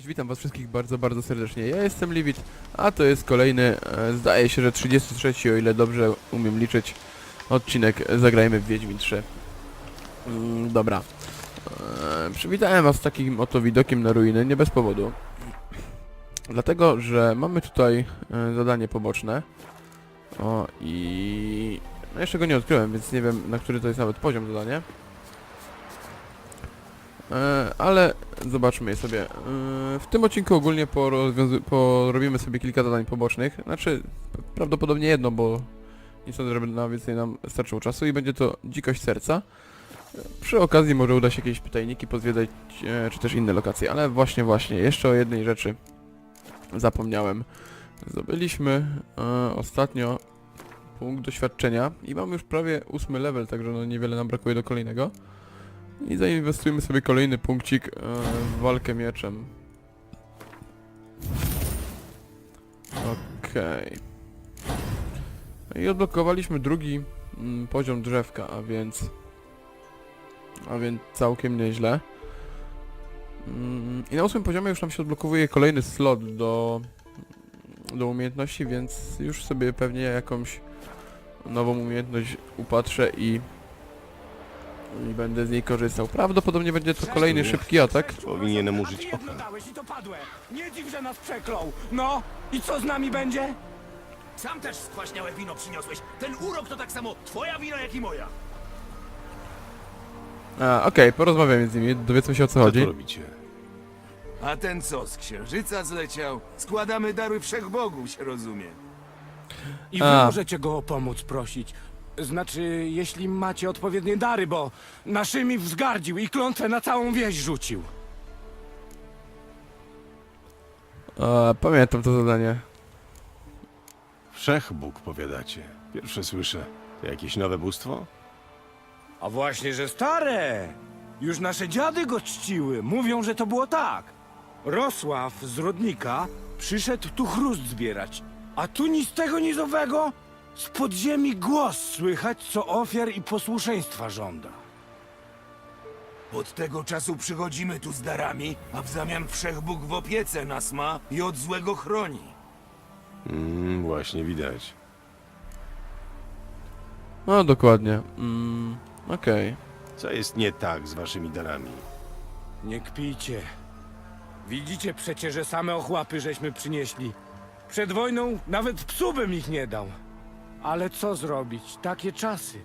Cześć, witam was wszystkich bardzo, bardzo serdecznie. Ja jestem Liwit, a to jest kolejny, e, zdaje się, że 33, o ile dobrze umiem liczyć, odcinek Zagrajmy w Wiedźmin 3. Mm, dobra. E, przywitałem was takim oto widokiem na ruiny, nie bez powodu. Dlatego, że mamy tutaj e, zadanie poboczne. O, i... No jeszcze go nie odkryłem, więc nie wiem, na który to jest nawet poziom zadanie. E, ale zobaczmy je sobie. E, w tym odcinku ogólnie porobimy sobie kilka zadań pobocznych. Znaczy, prawdopodobnie jedno, bo nie sądzę, żeby na więcej nam starczyło czasu i będzie to dzikość serca. Przy okazji może uda się jakieś pytajniki pozwiedzać, e, czy też inne lokacje, ale właśnie, właśnie, jeszcze o jednej rzeczy zapomniałem. Zdobyliśmy ostatnio punkt doświadczenia i mamy już prawie ósmy level, także no niewiele nam brakuje do kolejnego. I zainwestujemy sobie kolejny punkcik e, w walkę mieczem. Okej. I odblokowaliśmy drugi mm, poziom drzewka, a więc... A więc całkiem nieźle. Mm, I na ósmym poziomie już nam się odblokowuje kolejny slot do, do umiejętności, więc już sobie pewnie jakąś nową umiejętność upatrzę i i będę z niej korzystał. Prawdopodobnie będzie to kolejny szybki atak. Powinienem użyć oka. dałeś i to padłe. Nie dziw, że nas przeklął. No, i co z nami będzie? Sam też skwaśniałe wino przyniosłeś. Ten urok to tak samo twoja wina, jak i moja. A, okej, porozmawiamy z nimi, dowiedzmy się o co Co chodzi. robicie? A ten co, z księżyca zleciał? Składamy darły wszechbogów, się rozumie. I wy A. możecie go o pomoc prosić. Znaczy, jeśli macie odpowiednie dary, bo naszymi wzgardził i klątwę na całą wieś rzucił. A, pamiętam to zadanie. Wszechbóg, powiadacie. Pierwsze słyszę. To jakieś nowe bóstwo? A właśnie, że stare. Już nasze dziady go czciły. Mówią, że to było tak. Rosław z Rodnika przyszedł tu chrust zbierać. A tu ni z tego, ni z owego z podziemi głos słychać, co ofiar i posłuszeństwa żąda. Od tego czasu przychodzimy tu z darami, a w zamian wszechbóg w opiece nas ma i od złego chroni. Mm, właśnie widać. No, dokładnie. Mm, okej. Co jest nie tak z waszymi darami? Nie kpijcie. Widzicie przecież, że same ochłapy żeśmy przynieśli. Przed wojną nawet psu bym ich nie dał. Ale co zrobić? Takie czasy.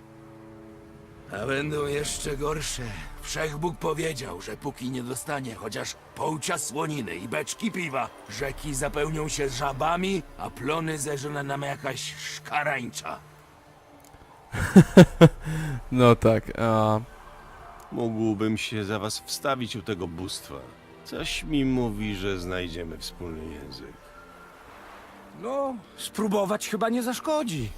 A będą jeszcze gorsze. Wszechbóg powiedział, że póki nie dostanie chociaż połcia słoniny i beczki piwa, rzeki zapełnią się żabami, a plony zeżona nam jakaś szkarańcza. No tak, a... Mógłbym się za was wstawić u tego bóstwa. Coś mi mówi, że znajdziemy wspólny język. No, spróbować chyba nie zaszkodzi.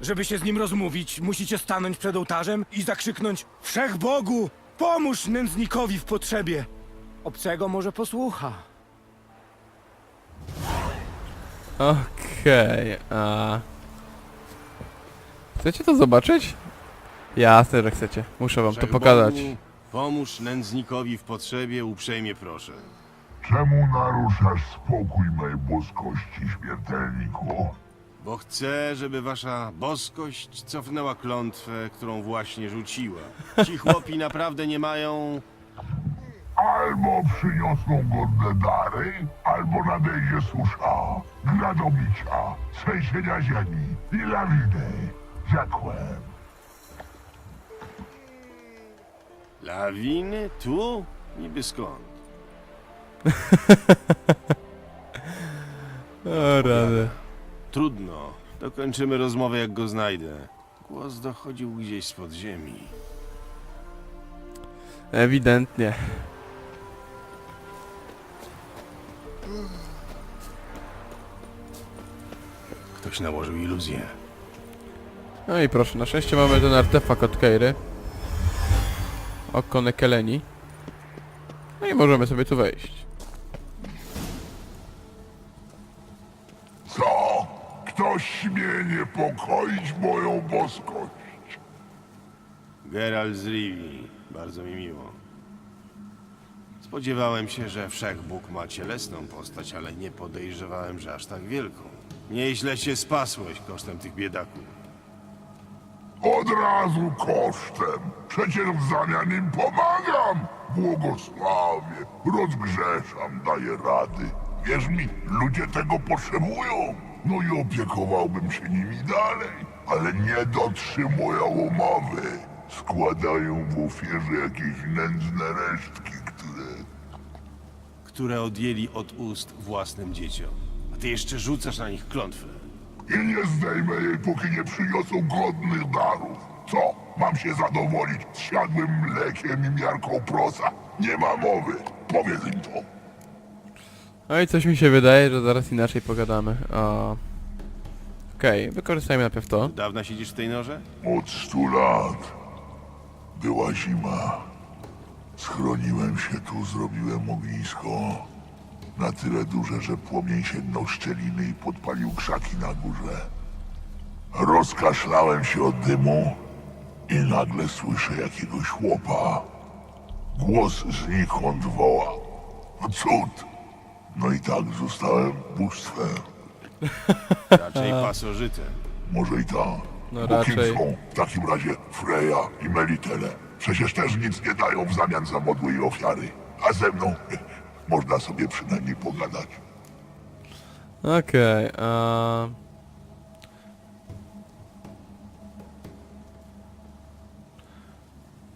Żeby się z nim rozmówić, musicie stanąć przed ołtarzem i zakrzyknąć Wszech Bogu, pomóż nędznikowi w potrzebie. Obcego może posłucha. Okej, a... Chcecie to zobaczyć? Jasne, że chcecie. Muszę wam to Wszechbogu, pokazać. Pomóż nędznikowi w potrzebie, uprzejmie proszę. Czemu naruszasz spokój mej boskości, śmiertelniku? Bo chcę, żeby wasza boskość cofnęła klątwę, którą właśnie rzuciła. Ci chłopi naprawdę nie mają... Albo przyniosą godne dary, albo nadejdzie susza, gradobicia, trzęsienia ziemi i lawiny. Rzekłem. Lawiny? Tu? Niby skąd? O, rady. Trudno. Dokończymy rozmowę, jak go znajdę. Głos dochodził gdzieś z podziemi. Ewidentnie. Ktoś nałożył iluzję. No i proszę, na szczęście mamy ten artefakt od Keiry. Oko Nekeleni. No i możemy sobie tu wejść. Niepokoić moją boskość? Geralt z Rivi. Bardzo mi miło. Spodziewałem się, że Wszechbóg ma cielesną postać, ale nie podejrzewałem, że aż tak wielką. Nieźle się spasłeś kosztem tych biedaków. Od razu kosztem. Przecież w zamian im pomagam. Błogosławię, rozgrzeszam, daję rady. Wierz mi, ludzie tego potrzebują. No i opiekowałbym się nimi dalej, ale nie dotrzymują umowy. Składają w ofierze jakieś nędzne resztki, które... które odjęli od ust własnym dzieciom. A ty jeszcze rzucasz na nich klątwę. I nie zdejmę jej, póki nie przyniosą godnych darów. Co? Mam się zadowolić zsiadłym mlekiem i miarką prosa? Nie ma mowy. Powiedz im to. No i coś mi się wydaje, że zaraz inaczej pogadamy. A... Okej, wykorzystajmy najpierw to. Od dawna siedzisz w tej norze? Od stu lat była zima. Schroniłem się tu, zrobiłem ognisko. Na tyle duże, że płomień sięgnął szczeliny i podpalił krzaki na górze. Rozkaszlałem się od dymu i nagle słyszę jakiegoś chłopa. Głos znikąd woła. Cud! No i tak zostałem bóstwem. Raczej pasożytem. Może i tak. No Bo kim raczej. są w takim razie Freya i Melitele? Przecież też nic nie dają w zamian za modły i ofiary. A ze mną można sobie przynajmniej pogadać. Okej, a...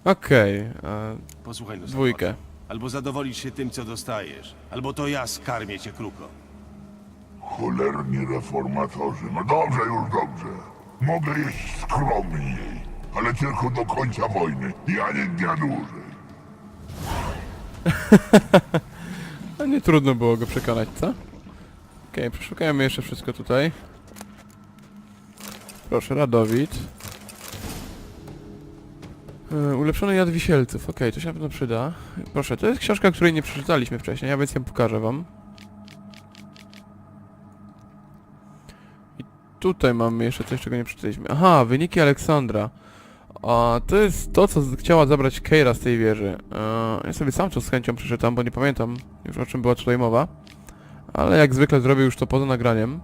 Okej, a Posłuchaj no dwójkę. Albo zadowolisz się tym, co dostajesz, albo to ja skarmię cię kruko. Cholerni reformatorzy. No dobrze, już dobrze. Mogę jeść skromniej, ale tylko do końca wojny. Ja nie dnia dłużej. A nie trudno było go przekonać, co? Okej, przeszukajmy jeszcze wszystko tutaj. Proszę, Radowid. E, ulepszony jad wisielców, okej, to się na pewno przyda. Proszę, to jest książka, której nie przeczytaliśmy wcześniej, a więc ją pokażę wam. I tutaj mamy jeszcze coś, czego nie przeczytaliśmy. Aha, wyniki Aleksandra. A to jest to, co chciała zabrać Keira z tej wieży. E, ja sobie sam to z chęcią przeczytam, bo nie pamiętam już o czym była tutaj mowa. Ale jak zwykle zrobię już to poza nagraniem.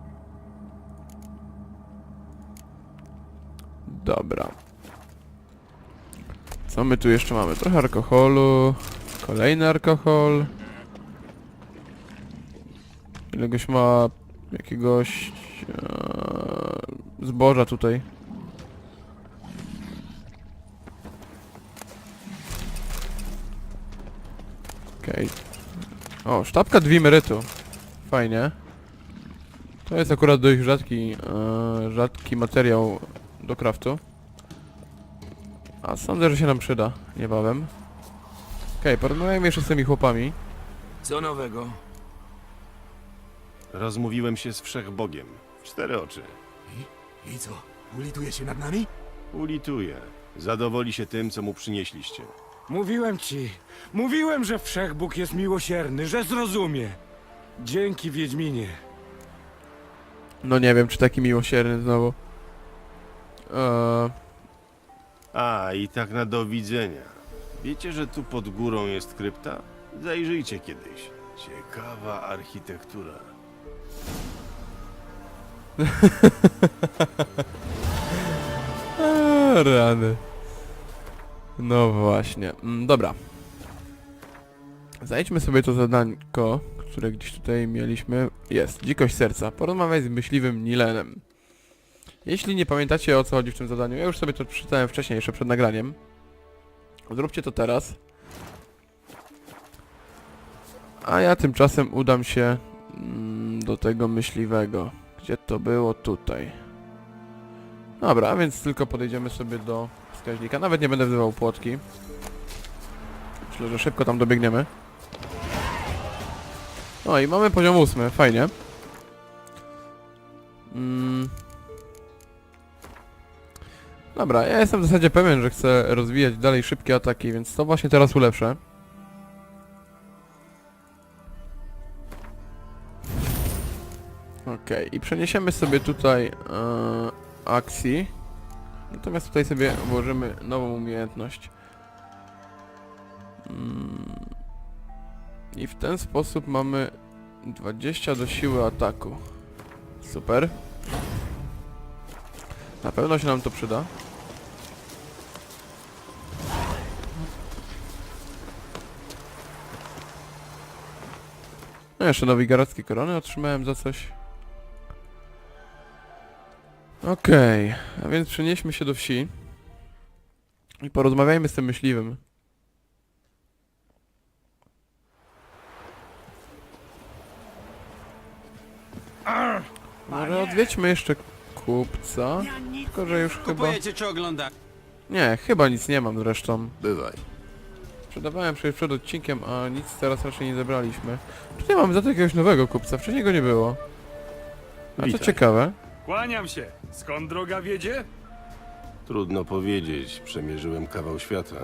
Dobra. Co my tu jeszcze mamy? Trochę alkoholu. Kolejny alkohol. Ilegoś ma jakiegoś e, zboża tutaj. Okej. O, sztabka dwimerytu. Fajnie. To jest akurat dość rzadki, e, rzadki materiał do craftu. A sądzę, że się nam przyda niebawem. Okej, porozmawiajmy jeszcze z tymi chłopami. Co nowego? Rozmówiłem się z Wszechbogiem. W cztery oczy. I co? Ulituje się nad nami? Ulituje. Zadowoli się tym, co mu przynieśliście. Mówiłem ci, mówiłem, że Wszechbóg jest miłosierny, że zrozumie. Dzięki Wiedźminie. No nie wiem, czy taki miłosierny znowu. Eee, A, i tak na do widzenia. Wiecie, że tu pod górą jest krypta? Zajrzyjcie kiedyś. Ciekawa architektura. eee, rany. No właśnie. Mm, dobra. Zajdźmy sobie to zadanko, które gdzieś tutaj mieliśmy. Jest. Dzikość serca. Porozmawiaj z myśliwym Nilenem. Jeśli nie pamiętacie o co chodzi w tym zadaniu, ja już sobie to przeczytałem wcześniej, jeszcze przed nagraniem. Zróbcie to teraz. A ja tymczasem udam się mm, do tego myśliwego. Gdzie to było? Tutaj. Dobra, a więc tylko podejdziemy sobie do wskaźnika. Nawet nie będę wzywał płotki. Myślę, że szybko tam dobiegniemy. No i mamy poziom ósmy, fajnie. Mm. Dobra, ja jestem w zasadzie pewien, że chcę rozwijać dalej szybkie ataki, więc to właśnie teraz ulepszę. Okej, i przeniesiemy sobie tutaj e, akcji. Natomiast tutaj sobie włożymy nową umiejętność. Mm. I w ten sposób mamy 20 do siły ataku. Super. Na pewno się nam to przyda. No jeszcze nowigaradzkie korony otrzymałem za coś. Okej, a więc przenieśmy się do wsi. I porozmawiajmy z tym myśliwym. Może odwiedźmy jeszcze kupca. Tylko, że już chyba... Kupujecie czy ogląda? Nie, chyba nic nie mam zresztą. Bywaj. Sprzedawałem przecież przed odcinkiem, a nic teraz raczej nie zebraliśmy. Tutaj mamy za to jakiegoś nowego kupca, wcześniej go nie było. A co Witaj. ciekawe, Kłaniam się. Skąd droga wiedzie? Trudno powiedzieć, przemierzyłem kawał świata.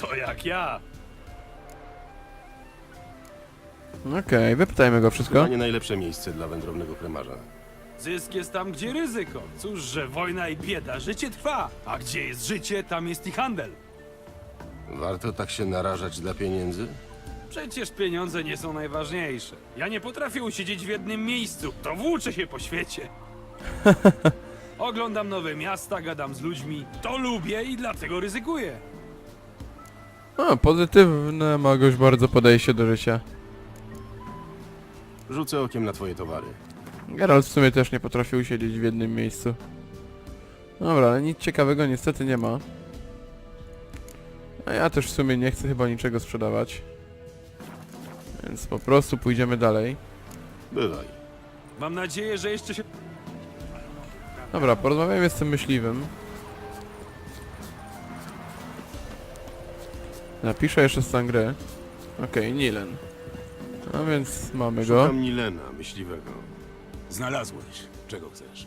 To jak ja. okej, wypytajmy go wszystko. Chyba nie najlepsze miejsce dla wędrownego kremarza. Zysk jest tam, gdzie ryzyko. Cóż, że wojna i bieda, życie trwa. A gdzie jest życie, tam jest i handel. Warto tak się narażać dla pieniędzy? Przecież pieniądze nie są najważniejsze. Ja nie potrafię usiedzieć w jednym miejscu, to włóczę się po świecie. Oglądam nowe miasta, gadam z ludźmi. To lubię i dlatego ryzykuję. O, pozytywne ma goś bardzo podejście do życia. Rzucę okiem na twoje towary. Geralt w sumie też nie potrafił siedzieć w jednym miejscu. Dobra, ale nic ciekawego niestety nie ma. A ja też w sumie nie chcę chyba niczego sprzedawać. Więc po prostu pójdziemy dalej. Bywaj. Mam nadzieję, że jeszcze się... Dobra, porozmawiajmy z tym myśliwym. Napiszę jeszcze stan gry. Okej, Nilen. A więc mamy go. Szukam Nilena, myśliwego. Znalazłeś. Czego chcesz?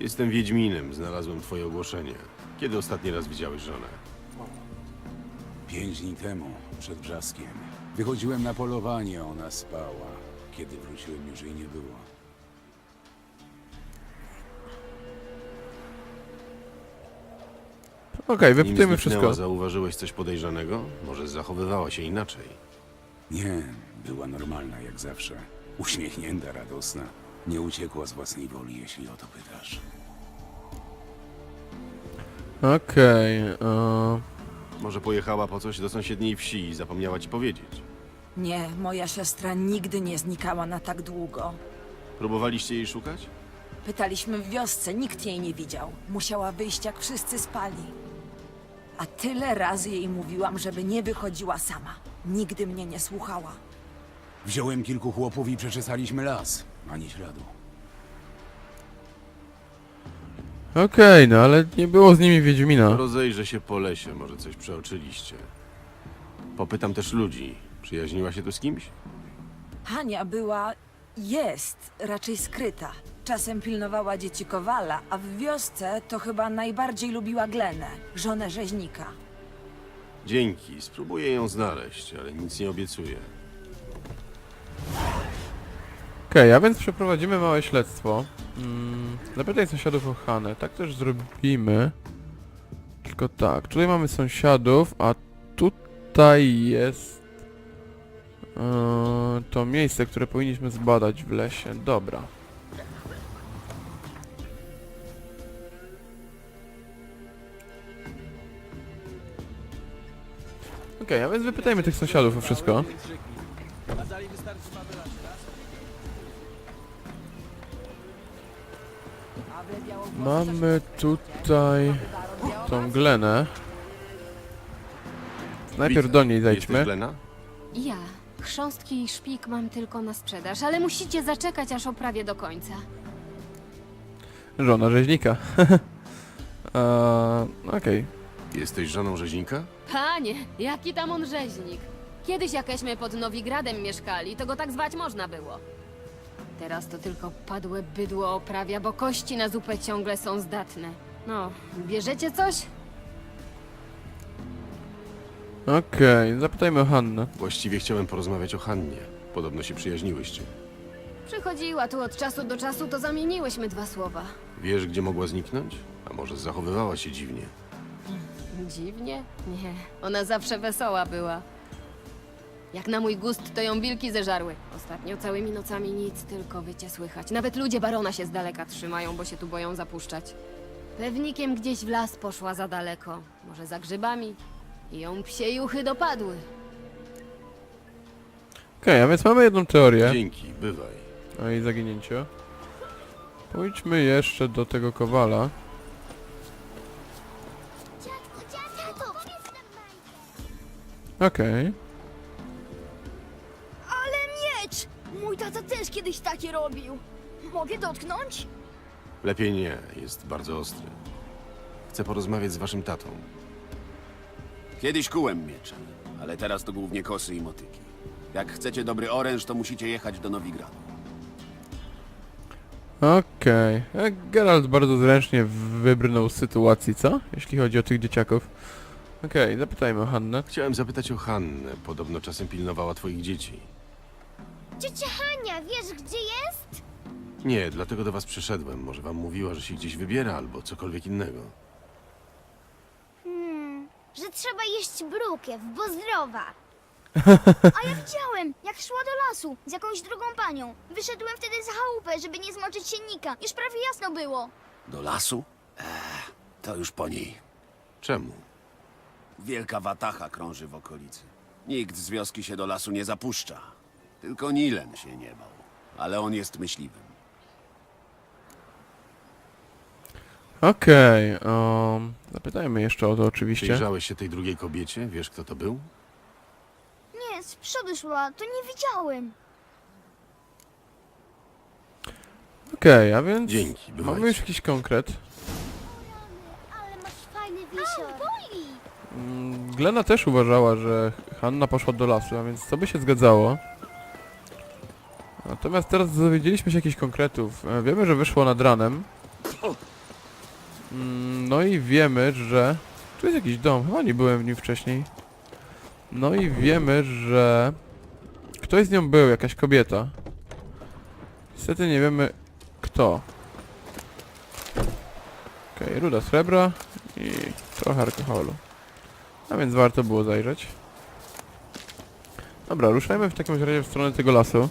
Jestem Wiedźminem, znalazłem twoje ogłoszenie. Kiedy ostatni raz widziałeś żonę? Pięć dni temu, przed brzaskiem, wychodziłem na polowanie, ona spała. Kiedy wróciłem, już jej nie było. Okej, Nim wypytujmy zniknęła, wszystko. Zauważyłeś coś podejrzanego? Może zachowywała się inaczej? Nie, była normalna jak zawsze. Uśmiechnięta, radosna. Nie uciekła z własnej woli, jeśli o to pytasz. Okej, e, Może pojechała po coś do sąsiedniej wsi i zapomniała ci powiedzieć? Nie, moja siostra nigdy nie znikała na tak długo. Próbowaliście jej szukać? Pytaliśmy w wiosce, nikt jej nie widział. Musiała wyjść, jak wszyscy spali. A tyle razy jej mówiłam, żeby nie wychodziła sama. Nigdy mnie nie słuchała. Wziąłem kilku chłopów i przeczesaliśmy las. Ani śladu. okej, no ale nie było z nimi Wiedźmina. Rozejrzę się po lesie, może coś przeoczyliście. Popytam też ludzi. Przyjaźniła się tu z kimś? Hania była... jest raczej skryta. Czasem pilnowała dzieci Kowala, a w wiosce to chyba najbardziej lubiła Glenę, żonę rzeźnika. Dzięki, spróbuję ją znaleźć, ale nic nie obiecuję. Okej, a więc przeprowadzimy małe śledztwo. Mm, zapytaj sąsiadów o Hanę. Tak też zrobimy. Tylko tak, tutaj mamy sąsiadów, a tutaj jest e, to miejsce, które powinniśmy zbadać w lesie. Dobra. Okej, a więc wypytajmy tych sąsiadów o wszystko. Mamy tutaj tą Glenę. Najpierw do niej Jesteś zejdźmy. Glena? Ja. Chrząstki i szpik mam tylko na sprzedaż, ale musicie zaczekać, aż oprawię do końca. Żona rzeźnika. Eee, Okej. Jesteś żoną rzeźnika? Panie, jaki tam on rzeźnik. Kiedyś jakeśmy pod Nowigradem mieszkali, to go tak zwać można było. Teraz to tylko padłe bydło oprawia, bo kości na zupę ciągle są zdatne. No, bierzecie coś? Okej, zapytajmy o Hannę. Właściwie chciałem porozmawiać o Hannie. Podobno się przyjaźniłyście. Przychodziła tu od czasu do czasu, to zamieniłyśmy dwa słowa. Wiesz, gdzie mogła zniknąć? A może zachowywała się dziwnie? Dziwnie? Nie, ona zawsze wesoła była. Jak na mój gust, to ją wilki zeżarły. Ostatnio całymi nocami nic, tylko wycie słychać. Nawet ludzie barona się z daleka trzymają, bo się tu boją zapuszczać. Pewnikiem gdzieś w las poszła za daleko. Może za grzybami. I ją psie juchy dopadły. Okej, a więc mamy jedną teorię Dzięki, bywaj. o jej zaginięciu. Pójdźmy jeszcze do tego kowala. Okej. Ale miecz! Mój tata też kiedyś takie robił. Mogę dotknąć? Lepiej nie, jest bardzo ostry. Chcę porozmawiać z waszym tatą. Kiedyś kułem miecze, ale teraz to głównie kosy i motyki. Jak chcecie dobry oręż, to musicie jechać do Nowigradu. Okej. Okay. Geralt bardzo zręcznie wybrnął z sytuacji, co? Jeśli chodzi o tych dzieciaków. Okej, zapytajmy o Hannę. Chciałem zapytać o Hannę. Podobno czasem pilnowała twoich dzieci. Ciocia Hania, wiesz gdzie jest? Nie, dlatego do was przyszedłem. Może wam mówiła, że się gdzieś wybiera albo cokolwiek innego. Hmm, że trzeba jeść brukiew, bo zdrowa. A ja widziałem, jak szła do lasu z jakąś drugą panią. Wyszedłem wtedy za chałupę, żeby nie zmoczyć siennika. Już prawie jasno było. Do lasu? Eee, to już po niej. Czemu? Wielka watacha krąży w okolicy. Nikt z wioski się do lasu nie zapuszcza. Tylko Nilen się nie bał. Ale on jest myśliwym. Okej, um, zapytajmy jeszcze o to oczywiście. Przyjrzałeś się tej drugiej kobiecie? Wiesz, kto to był? Nie, z przodu szła, to nie widziałem. Okej, a więc Dzięki, mamy już jakiś konkret. Ale masz fajny wisior. boli! Mm, Glena też uważała, że Hanna poszła do lasu, a więc to by się zgadzało. Natomiast teraz dowiedzieliśmy się jakichś konkretów. E, Wiemy, że wyszło nad ranem. Mm, No i wiemy, że... Tu jest jakiś dom, chyba nie byłem w nim wcześniej. No i wiemy, że... Ktoś z nią był, jakaś kobieta. Niestety nie wiemy kto. Okej, ruda srebra i trochę alkoholu. A więc warto było zajrzeć. Dobra, ruszajmy w takim razie w stronę tego lasu.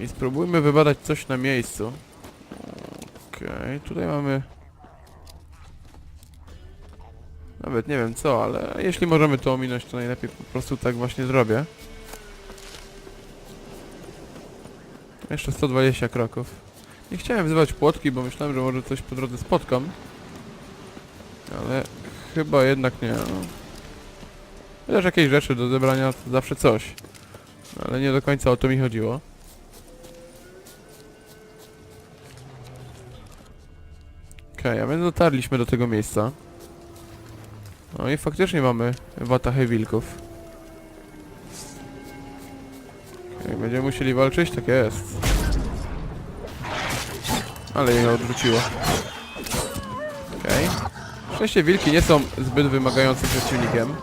I spróbujmy wybadać coś na miejscu. Okej, tutaj mamy... Nawet nie wiem co, ale jeśli możemy to ominąć, to najlepiej po prostu tak właśnie zrobię. Jeszcze 120 kroków. Nie chciałem wzywać płotki, bo myślałem, że może coś po drodze spotkam. Ale chyba jednak nie. No. Chociaż jakieś rzeczy do zebrania to zawsze coś. Ale nie do końca o to mi chodziło. Okej, a więc dotarliśmy do tego miejsca. No i faktycznie mamy watachę wilków. Okej, będziemy musieli walczyć? Tak jest. Ale je odrzuciło. Szczęście wilki nie są zbyt wymagającym przeciwnikiem.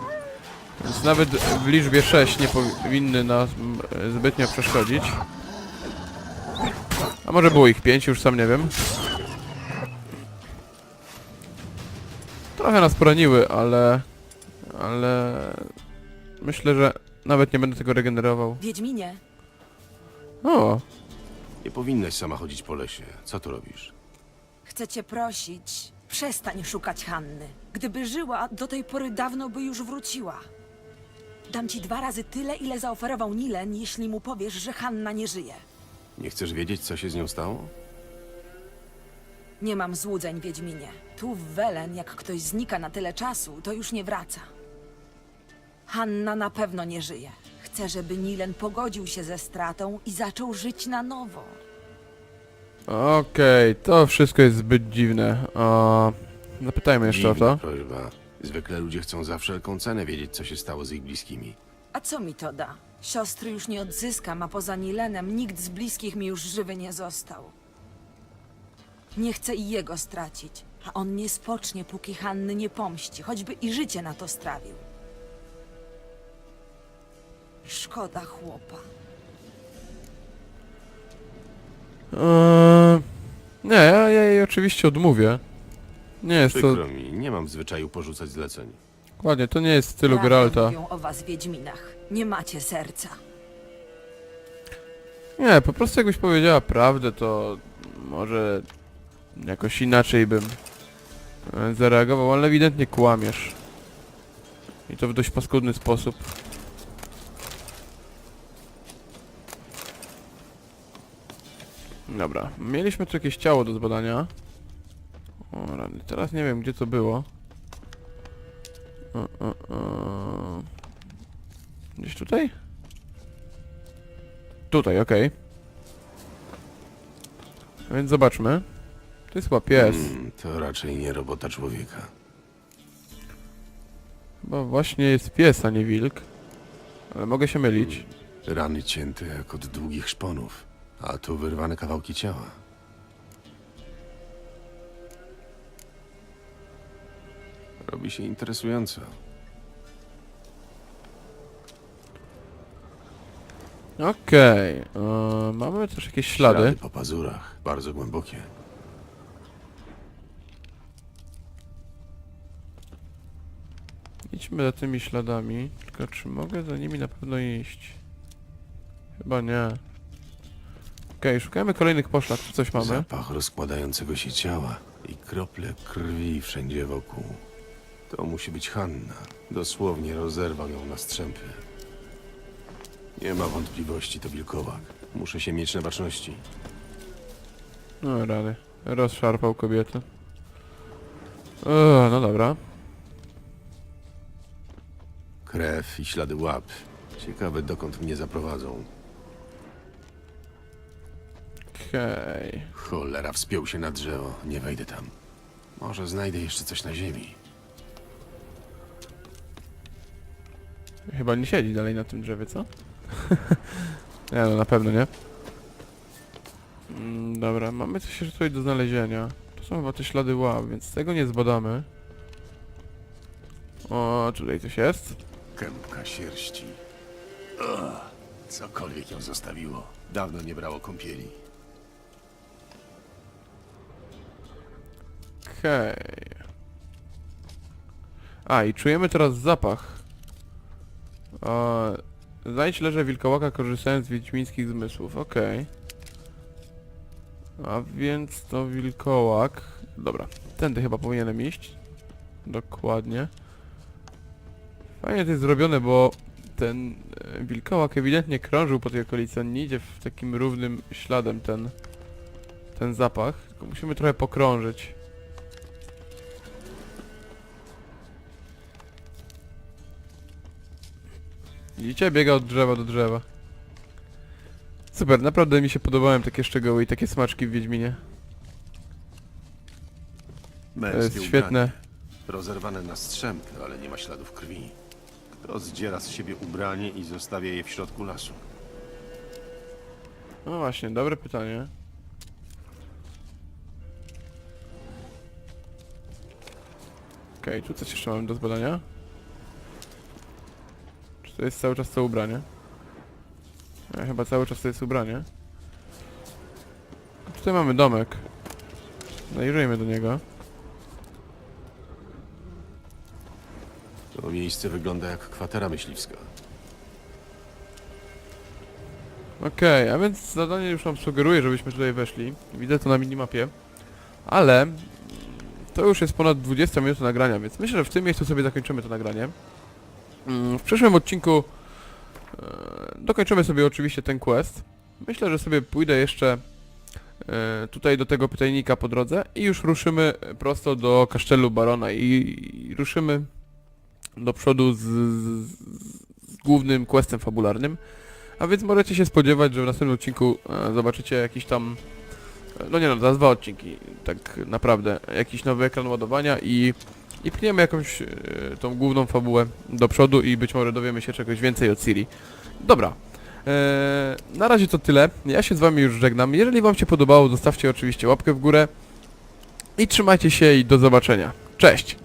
Więc nawet w liczbie 6 nie powinny nas mm, zbytnio przeszkodzić. A może było ich 5, już sam nie wiem. Trochę nas poraniły, ale... Ale... Myślę, że nawet nie będę tego regenerował. Wiedźminie, O, Nie powinnaś sama chodzić po lesie. Co tu robisz? chcę cię prosić, przestań szukać Hanny. Gdyby żyła, do tej pory dawno by już wróciła. Dam ci dwa razy tyle, ile zaoferował Nilen, jeśli mu powiesz, że Hanna nie żyje. Nie chcesz wiedzieć, co się z nią stało? Nie mam złudzeń, Wiedźminie. Tu w Welen, jak ktoś znika na tyle czasu, to już nie wraca. Hanna na pewno nie żyje. Chcę, żeby Nilen pogodził się ze stratą i zaczął żyć na nowo. Okej, to wszystko jest zbyt dziwne. O, zapytajmy jeszcze o Dziwna to. prośba. Zwykle ludzie chcą za wszelką cenę wiedzieć, co się stało z ich bliskimi. A co mi to da? Siostry już nie odzyskam, a poza Nilenem nikt z bliskich mi już żywy nie został. Nie chcę i jego stracić, a on nie spocznie, póki Hanny nie pomści, choćby i życie na to strawił. Szkoda chłopa. Eee, nie, ja, ja jej oczywiście odmówię. Nie jest to... Przykro mi, nie mam w zwyczaju porzucać zleceń. Dokładnie, to nie jest w stylu Prawdę Geralta. mówią o was, Wiedźminach. Nie macie serca. Nie, po prostu jakbyś powiedziała prawdę, to może jakoś inaczej bym e, zareagował, ale ewidentnie kłamiesz. I to w dość paskudny sposób. Dobra, mieliśmy tu jakieś ciało do zbadania. O, rany, teraz nie wiem gdzie to było. O, o, o. Gdzieś tutaj? Tutaj, okej. A Więc zobaczmy. To jest chyba pies. Mm, to raczej nie robota człowieka. Chyba właśnie jest pies, a nie wilk. Ale mogę się mylić. Rany cięte jak od długich szponów, a tu wyrwane kawałki ciała. Robi się interesująco. Okej. e, mamy też jakieś ślady. po pazurach, bardzo głębokie. Idźmy za tymi śladami. Tylko czy mogę za nimi na pewno iść? Chyba nie. Okej, szukajmy kolejnych poszlak. Czy coś mamy? Zapach rozkładającego się ciała i krople krwi wszędzie wokół. To musi być Hanna. Dosłownie rozerwał ją na strzępy. Nie ma wątpliwości, to wilkowak. Muszę się mieć na baczności. No rady. Rozszarpał kobietę. O, no dobra. Krew i ślady łap. Ciekawe, dokąd mnie zaprowadzą. Okej. Cholera, wspiął się na drzewo. Nie wejdę tam. Może znajdę jeszcze coś na ziemi. Chyba nie siedzi dalej na tym drzewie, co? nie no, na pewno nie. Mm, dobra, mamy coś jeszcze tutaj do znalezienia. To są chyba te ślady łap, więc tego nie zbadamy. O, tutaj coś jest. Kępka sierści. Ugh, cokolwiek ją zostawiło. Dawno nie brało kąpieli. Okej. A, i czujemy teraz zapach. A, znajdź leże wilkołaka korzystając z wiedźmińskich zmysłów, okej. A więc to wilkołak... Dobra, tędy chyba powinienem iść. Dokładnie. Fajnie to jest zrobione, bo ten e, wilkołak ewidentnie krążył po tej okolicy, on nie idzie w takim równym śladem ten, ten zapach, tylko musimy trochę pokrążyć. Widzicie? Biega od drzewa do drzewa. Super, naprawdę mi się podobają takie szczegóły i takie smaczki w Wiedźminie. To jest Męskie świetne. ubranie. Rozerwane na strzępy, ale nie ma śladów krwi. Kto zdziera z siebie ubranie i zostawia je w środku lasu? No właśnie, dobre pytanie. Okej, tu coś jeszcze mamy do zbadania? To jest cały czas to ubranie? Nie, chyba cały czas to jest ubranie. Tutaj mamy domek. Zajrzyjmy do niego. To miejsce wygląda jak kwatera myśliwska. Okej, a więc zadanie już nam sugeruje, żebyśmy tutaj weszli. Widzę to na minimapie. Ale to już jest ponad 20 minut nagrania, więc myślę, że w tym miejscu sobie zakończymy to nagranie. Mm, W przyszłym odcinku e, dokończymy sobie oczywiście ten quest. Myślę, że sobie pójdę jeszcze e, tutaj do tego pytajnika po drodze i już ruszymy prosto do kasztelu Barona i, ruszymy do przodu z, z, z głównym questem fabularnym. A więc możecie się spodziewać, że w następnym odcinku e, zobaczycie jakiś tam... No nie no, za dwa odcinki, tak naprawdę. Jakiś nowy ekran ładowania i... I pchniemy jakąś e, tą główną fabułę do przodu i być może dowiemy się czegoś więcej od Ciri. Dobra. E, na razie to tyle. Ja się z wami już żegnam. Jeżeli wam się podobało, zostawcie oczywiście łapkę w górę. I trzymajcie się i do zobaczenia. Cześć!